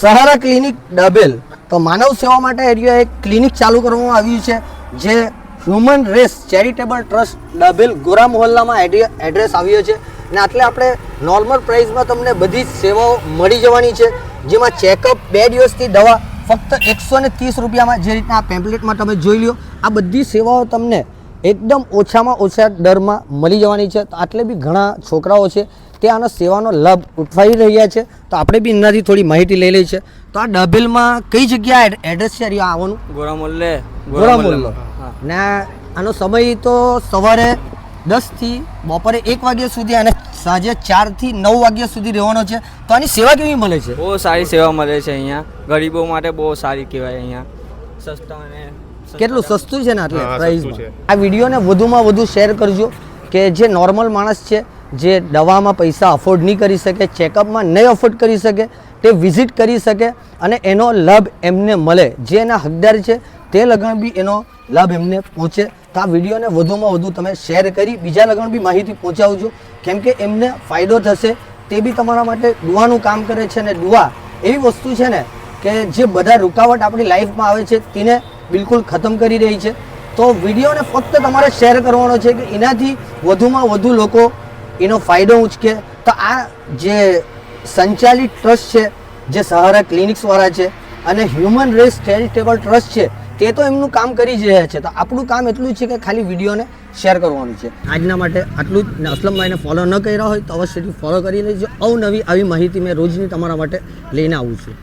સહારા clinic ડબેલ. તો માનવ સેવા માટે એરિયા એક ક્લિનિક ચાલુ કરવામાં આવ્યું છે, જે હ્યુમન રેસ ચેરિટેબલ ટ્રસ્ટ ડબેલ ગોરા મોહલ્લામાં એડ્રે- એડ્રેસ આવ્યો છે. અને આટલે આપણે નોર્મલ પ્રાઇસમાં તમને બધી જ સેવાઓ મળી જવાની છે, જેમાં ચેકઅપ બે દિવસથી દવા, ફક્ત એકસો ને ત્રીસ રૂપિયામાં જે રીતના આ પેમ્પલેટમાં તમે જોઈ લ્યો, આ બધી સેવાઓ તમને એકદમ ઓછામાં ઓછા દરમાં મળી જવાની છે. તો આટલે બી ઘણા છોકરાઓ છે તે આનો સેવાનો લાભ ઉઠાવી રહ્યા છે. તો આપણે બી એમનાથી થોડી માહિતી લઈ લઈ છે તો આ ડબેલમાં કઈ જગ્યા એડ્રેસ છે આવવાનું? ગોરામોલ્લે ગોરામોલ્લો ને આનો સમય તો સવારે દસથી બપોરે એક વાગ્યા સુધી અને સાંજે ચારથી નવ વાગ્યા સુધી રહેવાનો છે. તો આની સેવા કેવી મળે છે? બહુ સારી સેવા મળે છે અહીંયા. ગરીબો માટે બહુ સારી કહેવાય અહીંયા. સસ્તા અને કેટલું સસ્તું છે ને આટલે છે. આ વિડીયોને વધુમાં વધુ શેર કરજો કે જે નોર્મલ માણસ છે જે દવામાં પૈસા અફોર્ડ નહીં કરી શકે ચેકઅપમાં નહીં અફોર્ડ કરી શકે, તે વિઝિટ કરી શકે અને એનો લાભ એમને મળે. જે એના હકદાર છે, તે લગણ બી એનો લાભ એમને પહોંચે. તો આ વિડીયોને વધુમાં વધુ તમે શેર કરી, બીજા લગન બી માહિતી પહોંચાડજો કેમ કે એમને ફાયદો થશે, તે બી તમારા માટે દુઆનું કામ કરે છે અને દુઆ. એવી વસ્તુ છે ને કે જે બધા રૂકાવટ આપણી લાઈફમાં આવે છે, તેને બિલકુલ ખતમ કરી રહી છે. તો વિડીયોને ફક્ત તમારે શેર કરવાનો છે કે એનાથી વધુમાં વધુ લોકો એનો ફાયદો ઉચકે તો આ જે સંચાલિત ટ્રસ્ટ છે, જે સહારા ક્લિનિક્સવાળા છે, અને હ્યુમન રેસ ચેરિટેબલ ટ્રસ્ટ છે, તે તો એમનું કામ કરી જ રહ્યા છે. તો આપણું કામ એટલું છે કે ખાલી વિડીયોને શેર કરવાનું છે. આજના માટે આટલું જ. ને અસલમભાઈને ફોલો ન કર્યા હોય તો અવશ્યથી ફોલો કરી લેજો. અવનવી આવી માહિતી મેં રોજની તમારા માટે લઈને આવું છું.